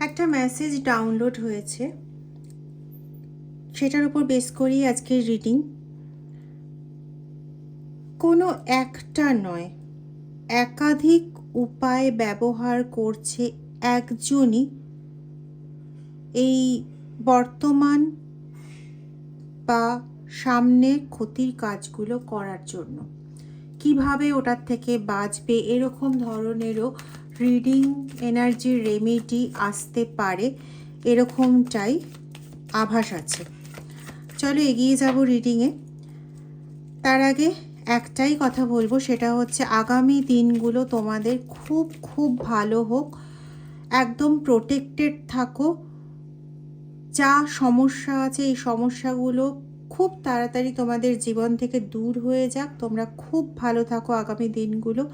একটা message download হয়েছে। সেটার উপর বেস করেই আজকের রিডিং কোনো একটা নয়, একাধিক উপায় ব্যবহার করছে একজনই এই বর্তমান বা সামনে ক্ষতির কাজগুলো করার জন্য। কীভাবে ওটার থেকে বাঁচবে? এরকম ধরনেরও রিডিং এনার্জি রেমেডি আসতে পারে, এরকমটাই আভাস আছে। চলো এগিয়ে যাব রিডিংয়ে তার আগে একটাই কথা বলব, সেটা হচ্ছে আগামী দিনগুলো তোমাদের খুব খুব ভালো হোক, একদম প্রোটেক্টেড থাকো। যা সমস্যা আছে, এই সমস্যাগুলো খুব তাড়াতাড়ি তোমাদের জীবন থেকে দূর হয়ে যাক। তোমরা খুব ভালো থাকো আগামী দিনগুলো।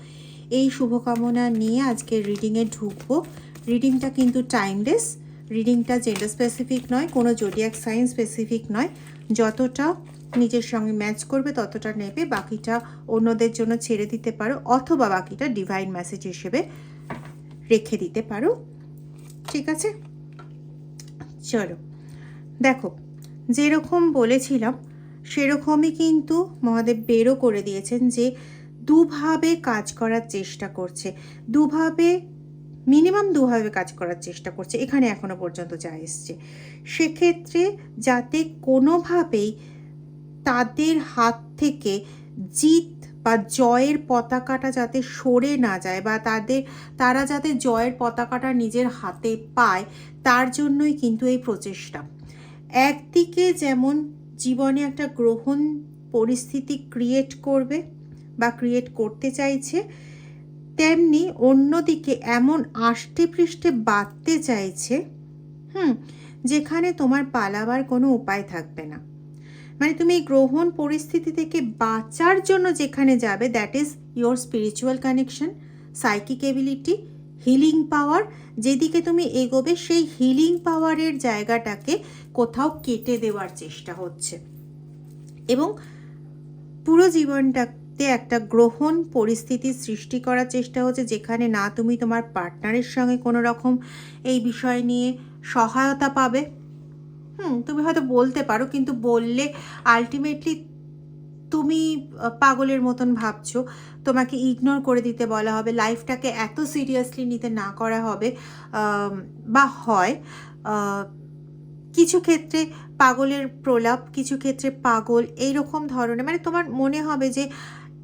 এই শুভকামনা নিয়ে আজকের রিডিংয়ে ঢুকবো। রিডিংটা কিন্তু টাইমলেস রিডিংটা জেন্ডার স্পেসিফিক নয়, কোনো জোডিয়াক সাইন স্পেসিফিক নয়। যতটা নিজের সঙ্গে ম্যাচ করবে, ততটা নেবে, বাকিটা অন্যদের জন্য ছেড়ে দিতে পারো, অথবা বাকিটা ডিভাইন মেসেজ হিসেবে রেখে দিতে পারো। ঠিক আছে? চলো। দেখো, যেরকম বলেছিলাম, সেরকমই কিন্তু মহাদেব বেরও করে দিয়েছেন যে দুভাবে কাজ করার চেষ্টা করছে। দুভাবে, মিনিমাম দুভাবে কাজ করার চেষ্টা করছে। এখানে এখনও পর্যন্ত যা এসছে। সেক্ষেত্রে যাতে কোনোভাবেই তাদের হাত থেকে জিত বা জয়ের পতাকাটা যাতে সরে না যায় বা তাদের, তারা যাতে জয়ের পতাকাটা নিজের হাতে পায়, তার জন্যই কিন্তু এই প্রচেষ্টা। একদিকে যেমন জীবনে একটা গ্রহণ পরিস্থিতি ক্রিয়েট করবে বা ক্রিয়েট করতে চাইছে, তেমনি অন্যদিকে এমন আষ্টে পৃষ্ঠে বাঁধতে চাইছে, হুম, যেখানে তোমার পালাবার কোনো উপায় থাকবে না। মানে তুমি এই গ্রহণ পরিস্থিতি থেকে বাঁচার জন্য যেখানে যাবে that is your spiritual connection psychic ability healing power যেদিকে তুমি এগোবে, সেই হিলিং পাওয়ারের জায়গাটাকে কোথাও কেটে দেওয়ার চেষ্টা হচ্ছে। এবং পুরো জীবনটাতে একটা গ্রহণ পরিস্থিতি সৃষ্টি করার চেষ্টা হচ্ছে, যেখানে না তুমি তোমার পার্টনারের সঙ্গে কোনো রকম এই বিষয় নিয়ে সহায়তা পাবে। হুম, তুমি হয়তো বলতে পারো, কিন্তু বললে আলটিমেটলি তুমি পাগলের মতন ভাবছ। তোমাকে ইগনোর করে দিতে বলা হবে লাইফটাকে এত সিরিয়াসলি নিতে না করা হবে বা হয় কিছু ক্ষেত্রে পাগলের প্রলাপ, কিছু ক্ষেত্রে পাগল এই রকম ধরনের মানে তোমার মনে হবে যে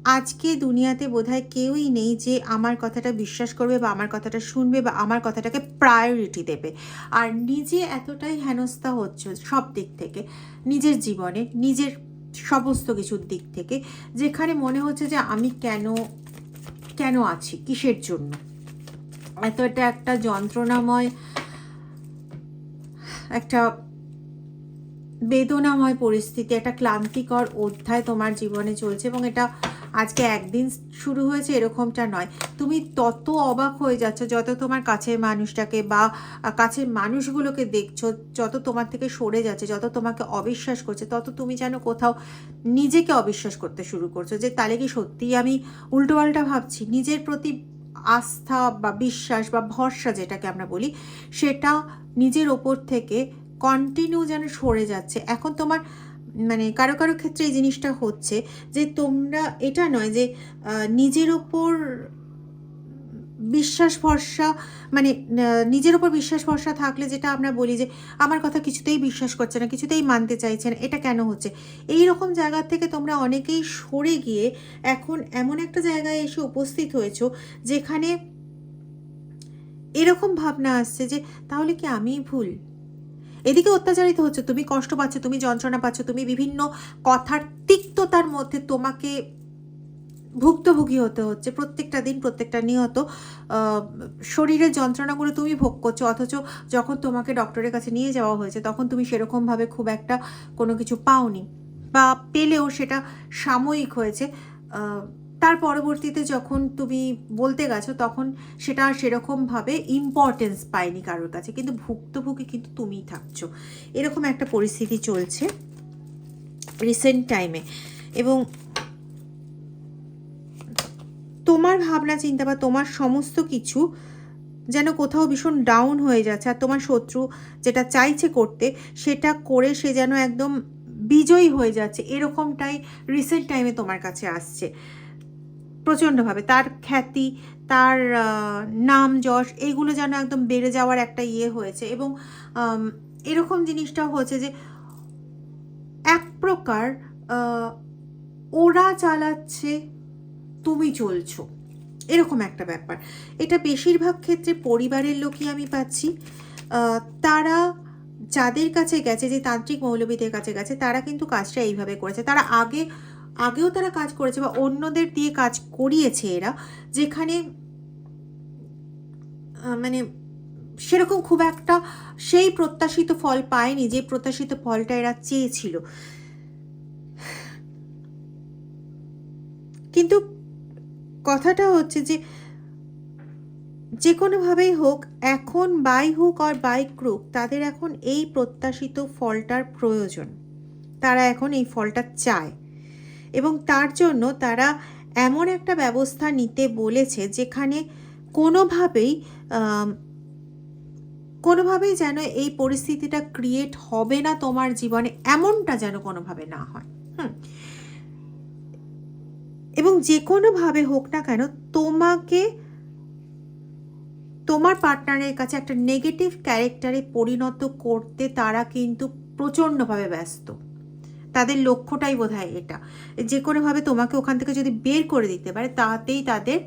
আজকে দুনিয়াতে বোধহয় কেউই নেই যে আমার কথাটা বিশ্বাস করবে বা আমার কথাটা শুনবে বা আমার কথাটাকে প্রায়োরিটি দেবে। আর নিজে এতটাই হেনস্থা হচ্ছে সব দিক থেকে, নিজের জীবনে, নিজের সমস্ত কিছুর দিক থেকে, যেখানে মনে হচ্ছে যে আমি কেন কেন আছি, কিসের জন্য? এত এটা একটা যন্ত্রণাময়, একটা বেদনাময় পরিস্থিতি, একটা ক্লান্তিকর অধ্যায় তোমার জীবনে চলছে এবং এটা আজকে একদিন শুরু হয়েছে এরকমটা নয়। তুমি তত অবাক হয়ে যাচ্ছ যত তোমার কাছের মানুষটাকে বা কাছের মানুষগুলোকে দেখছ, যত তোমার থেকে সরে যাচ্ছে, যত তোমাকে অবিশ্বাস করছে, তত তুমি যেন কোথাও নিজেকে অবিশ্বাস করতে শুরু করছ যে, তাহলে কি সত্যিই আমি উল্টোপাল্টা ভাবছি? নিজের প্রতি আস্থা বা বিশ্বাস বা ভরসা যেটাকে আমরা বলি, সেটা নিজের ওপর থেকে কন্টিনিউ যেন সরে যাচ্ছে। এখন তোমার মানে কারও কারও ক্ষেত্রে এই জিনিসটা হচ্ছে যে তোমরা, এটা নয় যে নিজের ওপর বিশ্বাস ভরসা মানে নিজের ওপর বিশ্বাস ভরসা থাকলে যেটা আমরা বলি যে, আমার কথা কিছুতেই বিশ্বাস করছে না, কিছুতেই মানতে চাইছে না, এটা কেন হচ্ছে? এই রকম জায়গা থেকে তোমরা অনেকেই সরে গিয়ে এখন এমন একটা জায়গায় এসে উপস্থিত হয়েছো যেখানে এরকম ভাবনা আসছে যে, তাহলে কি আমিই ভুল? এদিকে অত্যাচারিত হচ্ছে তুমি কষ্ট পাচ্ছ তুমি যন্ত্রণা পাচ্ছ তুমি বিভিন্ন কথার তিক্ততার মধ্যে তোমাকে ভুক্তভোগী হতে হচ্ছে। প্রত্যেকটা দিন প্রত্যেকটা আহ, শরীরের যন্ত্রণাগুলো তুমি ভোগ করছ অথচ যখন তোমাকে ডক্টরের কাছে নিয়ে যাওয়া হয়েছে তখন তুমি সেরকমভাবে খুব একটা কোনো কিছু পাওনি বা পেলেও সেটা সাময়িক হয়েছে। তার পরবর্তীতে যখন তুমি বলতে গেছো, তখন সেটা আর সেরকমভাবে ইম্পর্টেন্স পায়নি কারোর কাছে। কিন্তু ভুক্তভোগী কিন্তু তুমিই থাকছো। এরকম একটা পরিস্থিতি চলছে রিসেন্ট টাইমে এবং তোমার ভাবনা, চিন্তা বা তোমার সমস্ত কিছু যেন কোথাও ভীষণ ডাউন হয়ে যাচ্ছে আর তোমার শত্রু যেটা চাইছে করতে, সেটা করে সে যেন একদম বিজয়ী হয়ে যাচ্ছে। এরকমটাই রিসেন্ট টাইমে তোমার কাছে আসছে। প্রচণ্ডভাবে। তার খ্যাতি, তার নাম, যশ এইগুলো যেন একদম বেড়ে যাওয়ার একটা ইয়ে হয়েছে এবং এরকম জিনিসটা হয়েছে যে, এক প্রকার ওরা চালাচ্ছে, তুমি চলছো। এরকম একটা ব্যাপার। এটা বেশিরভাগ ক্ষেত্রে পরিবারের লোকই আমি পাচ্ছি। তারা যাদের কাছে গেছে, যে তান্ত্রিক মৌলবীদের কাছে গেছে, তারা কিন্তু কাজটা এইভাবে করেছে। তারা আগে আগেও তারা কাজ করেছে বা অন্যদের দিয়ে কাজ করিয়েছে এরা, যেখানে মানে সেরকম খুব একটা সেই প্রত্যাশিত ফল পায়নি যে প্রত্যাশিত ফলটা এরা চেয়েছিল। কিন্তু কথাটা হচ্ছে যে যে কোনোভাবেই হোক, এখন বাই হোক আর বাই ক্রুক, তাদের এখন এই প্রত্যাশিত ফলটার প্রয়োজন। তারা এখন এই ফলটা চায়। এবং তার জন্য তারা এমন একটা ব্যবস্থা নিতে বলেছে যেখানে কোনোভাবেই কোনোভাবেই যেন এই পরিস্থিতিটা ক্রিয়েট হবে না তোমার জীবনে, এমনটা যেন কোনোভাবে না হয়। হুম। এবং যে কোনোভাবে হোক না কেন, তোমাকে, তোমার পার্টনারের কাছে একটা নেগেটিভ ক্যারেক্টারে পরিণত করতে তারা কিন্তু প্রচণ্ডভাবে ব্যস্ত। তাদের লক্ষ্যটাই বোধ হয় এটা। যে কোনোভাবে তোমাকে ওখান থেকে যদি বের করে দিতে পারে, তাতেই তাদের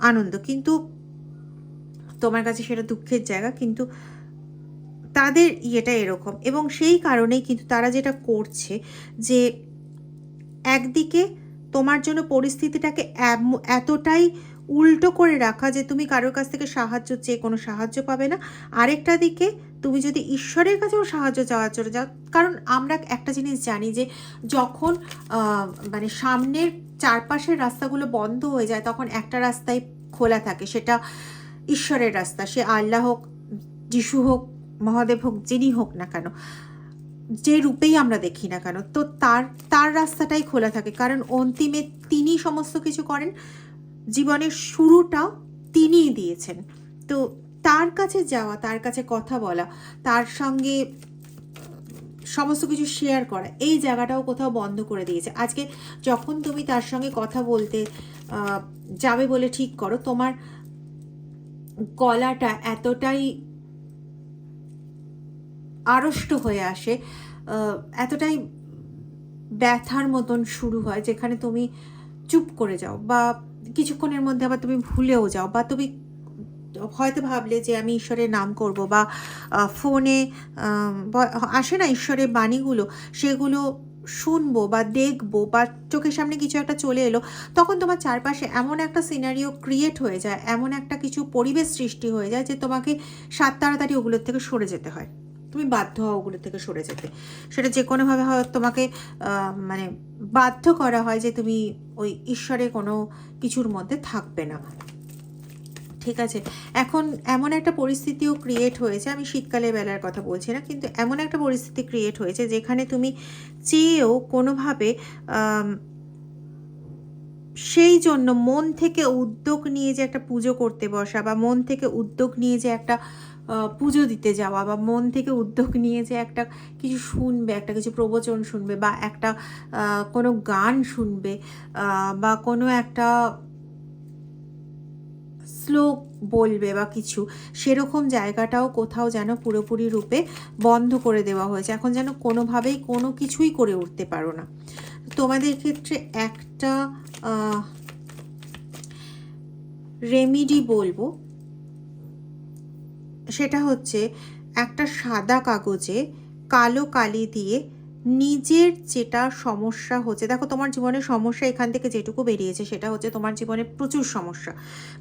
আনন্দ। কিন্তু তোমার কাছে সেটা দুঃখের জায়গা, কিন্তু তাদের ইয়েটা এরকম। এবং সেই কারণেই কিন্তু তারা যেটা করছে যে একদিকে তোমার জন্য পরিস্থিতিটাকে এতটাই উল্টো করে রাখা যে তুমি কারোর কাছ থেকে সাহায্য চেয়ে কোনো সাহায্য পাবে না। আরেকটা দিকে তুমি যদি ঈশ্বরের কাছেও সাহায্য চাওয়ার জন্য যাও, কারণ আমরা একটা জিনিস জানি যে যখন মানে সামনের চারপাশের রাস্তাগুলো বন্ধ হয়ে যায়, তখন একটা রাস্তায় খোলা থাকে, সেটা ঈশ্বরের রাস্তা। সে আল্লাহ হোক, যিশু হোক, মহাদেব হোক, যিনি হোক না কেন, যে রূপেই আমরা দেখি না কেন, তো তার তার রাস্তাটাই খোলা থাকে। কারণ অন্তিমে তিনি সমস্ত কিছু করেন, জীবনের শুরুটা তিনিই দিয়েছেন। তো তার কাছে যাওয়া, তার কাছে কথা বলা, তার সঙ্গে সমস্ত কিছু শেয়ার করা, এই জায়গাটাও কোথাও বন্ধ করে দিয়েছে। আজকে যখন তুমি তার সঙ্গে কথা বলতে যাবে বলে ঠিক করো, তোমার গলাটা এতটাই আড়ষ্ট হয়ে আসে এতটাই ব্যথার মতন শুরু হয় যেখানে তুমি চুপ করে যাও বা কিছুক্ষণের মধ্যে আবার তুমি ভুলেও যাও বা তুমি হয়তো ভাবলে যে আমি ঈশ্বরের নাম করব বা ফোনে আসে না ঈশ্বরের বাণীগুলো, সেগুলো শুনব বা দেখব বা চোখের সামনে কিছু একটা চলে এলো, তখন তোমার চারপাশে এমন একটা সিনারিও ক্রিয়েট হয়ে যায়, এমন একটা কিছু পরিবেশ সৃষ্টি হয়ে যায় যে তোমাকে সাত তাড়াতাড়ি ওগুলোর থেকে সরে যেতে হয়। তুমি বাধ্য হও ওগুলো থেকে সরে যেতে। সেটা যে কোনোভাবে হয়, তোমাকে মানে বাধ্য করা হয় যে তুমি ওই ঈশ্বরের কোনো কিছুর মধ্যে থাকবে না। ঠিক আছে। এখন এমন একটা পরিস্থিতিও ক্রিয়েট হয়েছে, আমি শীতকালে বেলার কথা বলছি না, কিন্তু এমন একটা পরিস্থিতি ক্রিয়েট হয়েছে যেখানে তুমি চেয়েও কোনোভাবে সেই জন্য মন থেকে উদ্যোগ নিয়ে যে একটা পুজো করতে বসা বা মন থেকে উদ্যোগ নিয়ে যে একটা পুজো দিতে যাওয়া বা মন থেকে উদ্যোগ নিয়ে যে একটা কিছু শুনবে, একটা কিছু প্রবচন শুনবে বা একটা কোনো গান শুনবে বা কোনো একটা শ্লোক বলবে বা কিছু, সেরকম জায়গাটাও কোথাও যেন পুরোপুরি রূপে বন্ধ করে দেওয়া হয়েছে। এখন যেন কোনোভাবেই কোনো কিছুই করে উঠতে পারো না। তোমাদের ক্ষেত্রে একটা রেমিডি বলব। সেটা হচ্ছে একটা সাদা কাগজে কালো কালি দিয়ে নিজের যেটা সমস্যা হচ্ছে, দেখো তোমার জীবনের সমস্যা এখান থেকে যেটুকু বেরিয়েছে সেটা হচ্ছে তোমার জীবনে প্রচুর সমস্যা।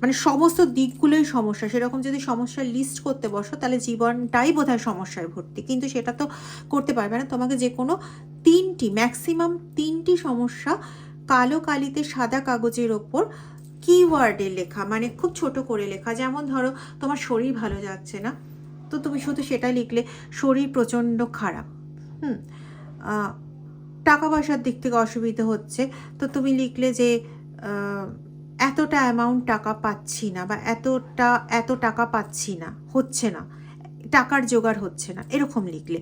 মানে সমস্ত দিকগুলোই সমস্যা। সেরকম যদি সমস্যার লিস্ট করতে বসো, তাহলে জীবনটাই বোধহয় সমস্যায় ভর্তি। কিন্তু সেটা তো করতে পারবে না। তোমাকে যে কোনো তিনটি ম্যাক্সিমাম তিনটি সমস্যা কালো কালিতে সাদা কাগজের ওপর কিওয়ার্ডে লেখা মানে খুব ছোট করে লেখা। যেমন ধরো, তোমার শরীর ভালো যাচ্ছে না, তো তুমি শুধু সেটা লিখলে শরীর প্রচণ্ড খারাপ। হুম? টাকা পয়সার দিক থেকে অসুবিধা হচ্ছে। তো তুমি লিখলে যে এতটা অ্যামাউন্ট টাকা পাচ্ছি না বা এতটা, এত টাকা পাচ্ছি না, হচ্ছে না, টাকার জোগাড় হচ্ছে না, এরকম লিখলে।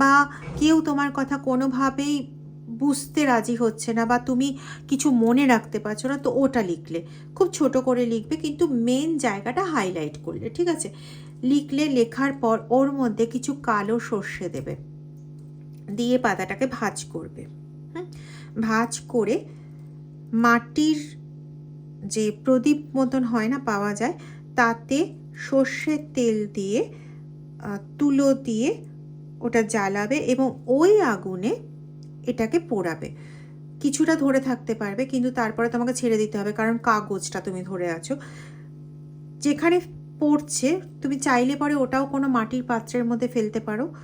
বা কেউ তোমার কথা কোনোভাবেই বুঝতে রাজি হচ্ছে না বা তুমি কিছু মনে রাখতে পারছ না, তো ওটা লিখলে। খুব ছোট করে লিখবে, কিন্তু মেন জায়গাটা হাইলাইট করলে, ঠিক আছে? লিখলে লেখার পর ওর মধ্যে কিছু কালো সর্ষে দেবে। দিয়ে পাতাটাকে ভাজ করবে। ভাঁজ করে মাটির যে প্রদীপ মতন হয় না পাওয়া যায়, তাতে সর্ষের তেল দিয়ে তুলো দিয়ে ওটা জ্বালাবে এবং ওই আগুনে এটাকে পোড়াবে। কিছুটা ধরে থাকতে পারবে, কিন্তু তারপরে তোমাকে ছেড়ে দিতে হবে, কারণ কাগজটা তুমি ধরে আছো। যেখানে পড়ছে, তুমি চাইলে পরে ওটাও কোনো মাটির পাত্রের মধ্যে ফেলতে পারো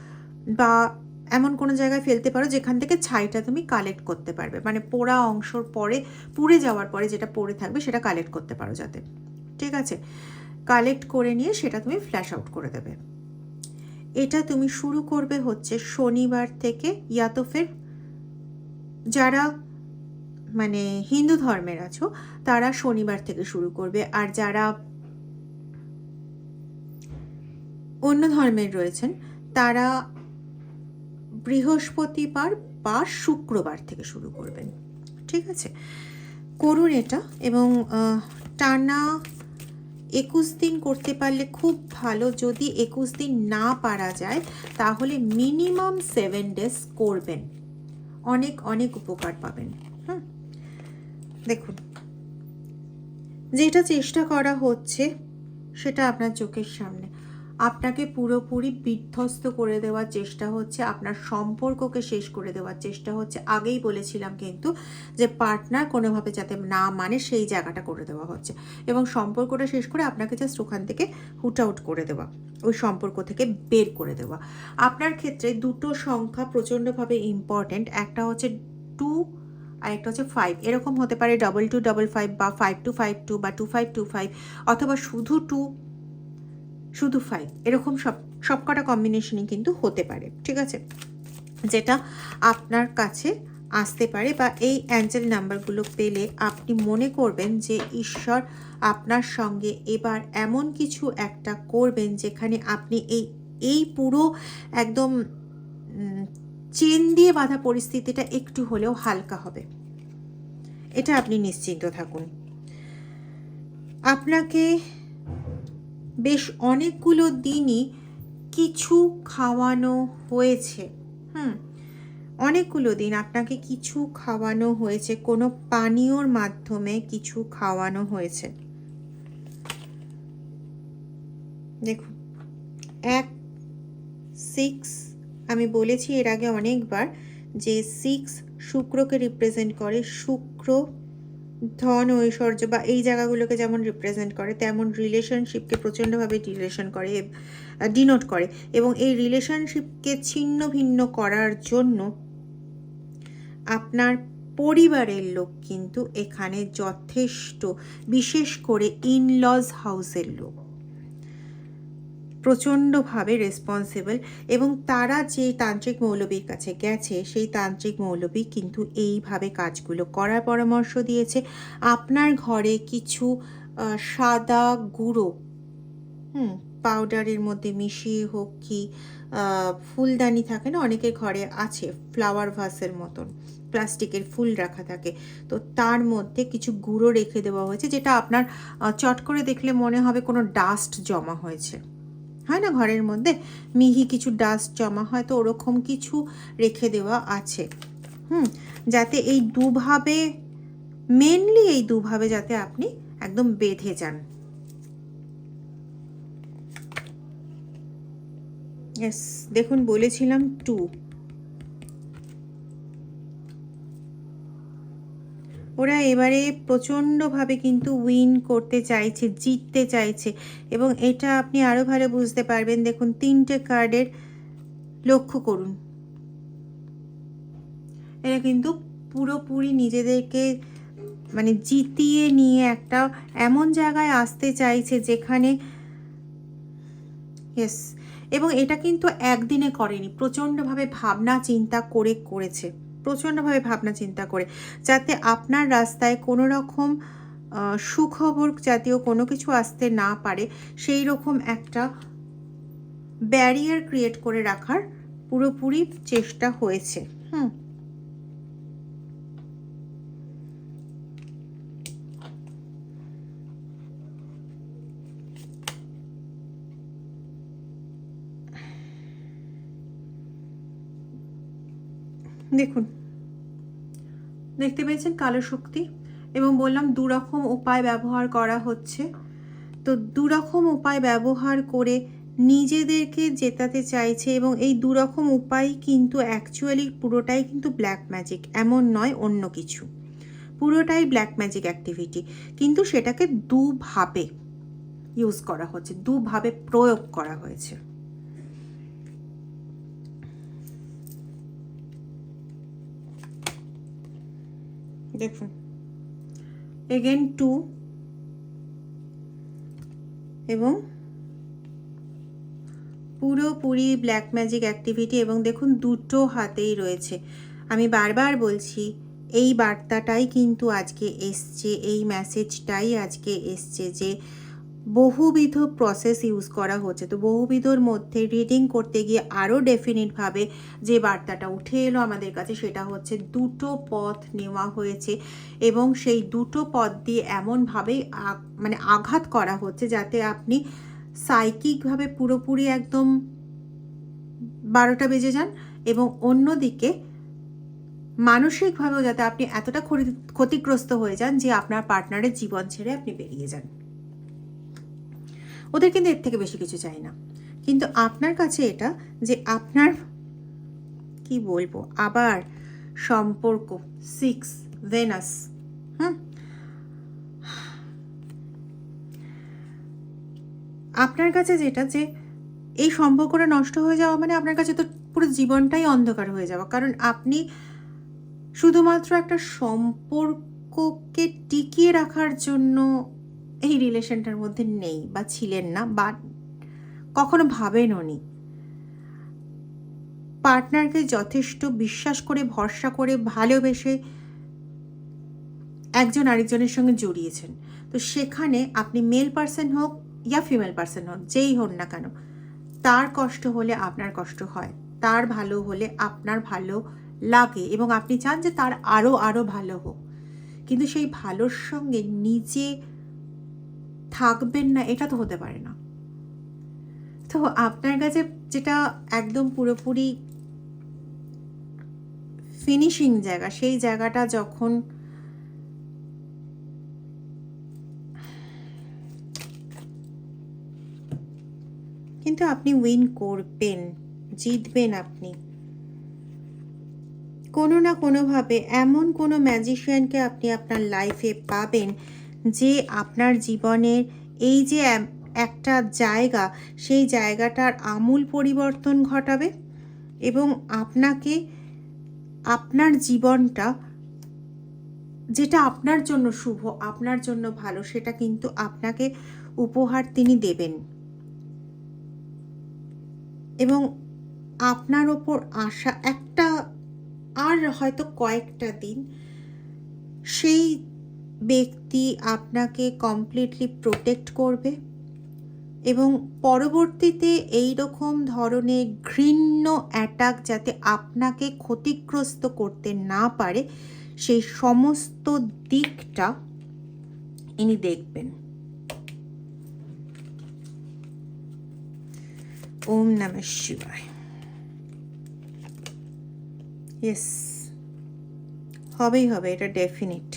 বা এমন কোনো জায়গায় ফেলতে পারো যেখান থেকে ছাইটা তুমি কালেক্ট করতে পারবে। মানে পোড়া অংশর পরে, পুড়ে যাওয়ার পরে যেটা পড়ে থাকবে সেটা কালেক্ট করতে পারো যাতে। ঠিক আছে? কালেক্ট করে নিয়ে সেটা তুমি ফ্ল্যাশ আউট করে দেবে। এটা তুমি শুরু করবে হচ্ছে শনিবার থেকে ইয়া তো ফের যারা মানে হিন্দু ধর্মের আছো, তারা শনিবার থেকে শুরু করবে। আর যারা অন্য ধর্মের রয়েছেন, তারা বৃহস্পতিবার বা শুক্রবার থেকে শুরু করবেন। ঠিক আছে? করুন এটা এবং টানা একুশ দিন করতে পারলে খুব ভালো। যদি একুশ দিন না পারা যায়, তাহলে মিনিমাম সেভেন ডেজ করবেন। অনেক অনেক উপকার পাবেন। হ্যাঁ দেখুন। যেটা চেষ্টা করা হচ্ছে, সেটা আপনার চোখের সামনে। আপনাকে পুরোপুরি বিধ্বস্ত করে দেওয়ার চেষ্টা হচ্ছে, আপনার সম্পর্ককে শেষ করে দেওয়ার চেষ্টা হচ্ছে। আগেই বলেছিলাম কিন্তু যে পার্টনার কোনোভাবে যাতে না মানে সেই জায়গাটা করে দেওয়া হচ্ছে এবং সম্পর্কটা শেষ করে আপনাকে জাস্ট ওখান থেকে হুট আউট করে দেওয়া, ওই সম্পর্ক থেকে বের করে দেওয়া। আপনার ক্ষেত্রে দুটো সংখ্যা প্রচণ্ডভাবে ইম্পর্ট্যান্ট একটা হচ্ছে টু আর একটা হচ্ছে ফাইভ এরকম হতে পারে ডবল টু ডবল ফাইভ বা ফাইভ টু ফাইভ টু বা টু ফাইভ টু ফাইভ অথবা শুধু টু শুধু ফাইভ এরকম সব সবকটা কম্বিনেশনই কিন্তু হতে পারে, ঠিক আছে? যেটা আপনার কাছে আসতে পারে বা এই অ্যাঞ্জেল নাম্বারগুলো পেলে আপনি মনে করবেন যে, ঈশ্বর আপনার সঙ্গে এবার এমন কিছু একটা করবেন যেখানে আপনি এই এই পুরো একদম চেন দিয়ে বাঁধা পরিস্থিতিটা একটু হলেও হালকা হবে। এটা আপনি নিশ্চিন্ত থাকুন। আপনাকে বেশ অনেকগুলো দিনই কিছু খাওয়ানো হয়েছে। হুম, অনেকগুলো দিন আপনাকে কিছু খাওয়ানো হয়েছে, কোনো পানীয়র মাধ্যমে কিছু খাওয়ানো হয়েছে। দেখুন, এক সিক্স আমি বলেছি এর আগে অনেকবার যে সিক্স শুক্রকে রিপ্রেজেন্ট করে, শুক্র ধন, ঐশ্বর্য বা এই জায়গাগুলোকে যেমন রিপ্রেজেন্ট করে, তেমন রিলেশনশিপকে প্রচণ্ডভাবে রিলেশন করে ডিনোট করে। এবং এই রিলেশনশিপকে ছিন্ন ভিন্ন করার জন্য আপনার পরিবারের লোক কিন্তু এখানে যথেষ্ট, বিশেষ করে ইনলজ হাউসের লোক। প্রচণ্ডভাবে রেসপন্সিবল এবং তারা যে তান্ত্রিক মৌলবীর কাছে গেছে, সেই তান্ত্রিক মৌলবী কিন্তু এইভাবে কাজগুলো করার পরামর্শ দিয়েছে। আপনার ঘরে কিছু সাদা গুঁড়ো, হুম পাউডারের মধ্যে মিশিয়ে হোক কি ফুলদানি থাকে না, অনেকের ঘরে আছে ফ্লাওয়ার ভাসের মতন প্লাস্টিকের ফুল রাখা থাকে। তো তার মধ্যে কিছু গুঁড়ো রেখে দেওয়া হয়েছে, যেটা আপনার চট করে দেখলে মনে হবে কোনো ডাস্ট জমা হয়েছে। হয় না ঘরের মধ্যে? মিহি কিছু ডাস্ট জমা হয় তো ওরকম কিছু রেখে দেওয়া আছে। হুম, যাতে এই দুভাবে মেনলি এই দুভাবে যাতে আপনি একদম বেঁধে যান। দেখুন বলেছিলাম টু ওরা এবারে প্রচণ্ডভাবে কিন্তু উইন করতে চাইছে, জিততে চাইছে। এবং এটা আপনি আরও ভালো বুঝতে পারবেন। দেখুন, তিনটে কার্ডের লক্ষ্য করুন। এরা কিন্তু পুরোপুরি নিজেদেরকে মানে জিতিয়ে নিয়ে একটা এমন জায়গায় আসতে চাইছে যেখানে ইয়েস এবং এটা কিন্তু একদিনে করেনি। প্রচণ্ডভাবে ভাবনা চিন্তা করে করেছে। প্রচণ্ডভাবে ভাবনা চিন্তা করে, যাতে আপনার রাস্তায় কোনো রকম সুখবর জাতীয় কোনো কিছু আসতে না পারে, সেই রকম একটা ব্যারিয়ার ক্রিয়েট করে রাখার পুরোপুরি চেষ্টা হয়েছে। হুম। দেখুন। দেখতে পেয়েছেন কালো শক্তি এবং বললাম দুরকম উপায় ব্যবহার করা হচ্ছে। তো দুরকম উপায় ব্যবহার করে নিজেদেরকে জেতাতে চাইছে এবং এই দুরকম উপায় কিন্তু অ্যাকচুয়ালি পুরোটাই কিন্তু ব্ল্যাক ম্যাজিক এমন নয় অন্য কিছু। পুরোটাই ব্ল্যাক ম্যাজিক অ্যাক্টিভিটি কিন্তু সেটাকে দুভাবে ইউজ করা হচ্ছে, দুভাবে প্রয়োগ করা হয়েছে। দেখুন। এগেন টু এবং পুরোপুরি ব্ল্যাক ম্যাজিক অ্যাক্টিভিটি এবং দেখুন দুটো হাতেই রয়েছে। আমি বারবার বলছি, এই বার্তাটাই কিন্তু আজকে এসছে, এই মেসেজটাই আজকে এসছে যে বহুবিধ প্রসেস ইউজ করা হচ্ছে। তো বহুবিধর মধ্যে রিডিং করতে গিয়ে আরও ডেফিনিটভাবে যে বার্তাটা উঠে এলো আমাদের কাছে সেটা হচ্ছে দুটো পথ নেওয়া হয়েছে এবং সেই দুটো পথ দিয়ে এমনভাবে আ- মানে আঘাত করা হচ্ছে যাতে আপনি সাইকিকভাবে পুরোপুরি একদম বারোটা বেজে যান এবং অন্যদিকে মানসিকভাবেও যাতে আপনি এতটা ক্ষতিগ্রস্ত হয়ে যান যে আপনার পার্টনারের জীবন ছেড়ে আপনি বেরিয়ে যান। ওদের কিন্তু এর থেকে বেশি কিছু চাই না। কিন্তু আপনার কাছে এটা যে আপনার, কি বলব, আবার সম্পর্ক সিক্স ভেনাস হুম আপনার কাছে যেটা যে এই সম্পর্কটা নষ্ট হয়ে যাওয়া মানে আপনার কাছে তো পুরো জীবনটাই অন্ধকার হয়ে যাওয়া। কারণ আপনি শুধুমাত্র একটা সম্পর্ককে টিকিয়ে রাখার জন্য এই রিলেশনটার মধ্যে নেই বা ছিলেন না বা কখনো ভাবেনও নি পার্টনারকে যথেষ্ট বিশ্বাস করে, ভরসা করে, ভালোবেসে একজন আরেকজনের সঙ্গে জড়িয়েছেন। তো সেখানে আপনি মেল পার্সন হোক ইয়া ফিমেল পার্সন হোক, যেই হন না কেন, তার কষ্ট হলে আপনার কষ্ট হয়, তার ভালো হলে আপনার ভালো লাগে এবং আপনি চান যে তার আরও আরও ভালো হোক। কিন্তু সেই ভালোর সঙ্গে নিজে থাকবেন না, এটা তো হতে পারে না। তো আপনার কাছে যেটা একদম পুরোপুরি ফিনিশিং জায়গা, সেই জায়গাটা যখন কিন্তু আপনি উইন করবেন, জিতবেন আপনি। কোনো না কোনোভাবে এমন কোনো ম্যাজিশিয়ানকে আপনি আপনার লাইফে পাবেন যে আপনার জীবনের এই যে একটা জায়গা, সেই জায়গাটার আমূল পরিবর্তন ঘটাবে এবং আপনাকে আপনার জীবনটা, যেটা আপনার জন্য শুভ, আপনার জন্য ভালো, সেটা কিন্তু আপনাকে উপহার তিনি দেবেন। এবং আপনার ওপর আশা, একটা, আর হয়তো কয়েকটা দিন, সেই ব্যক্তি আপনাকে কমপ্লিটলি প্রোটেক্ট করবে এবং পরবর্তীতে এই রকম ধরনের ঘৃণ্য অ্যাটাক যাতে আপনাকে ক্ষতিগ্রস্ত করতে না পারে, সেই সমস্ত দিকটা ইনি দেখবেন। ওম নম শিবায়। ইয়েস হবেই হবে, এটা ডেফিনিট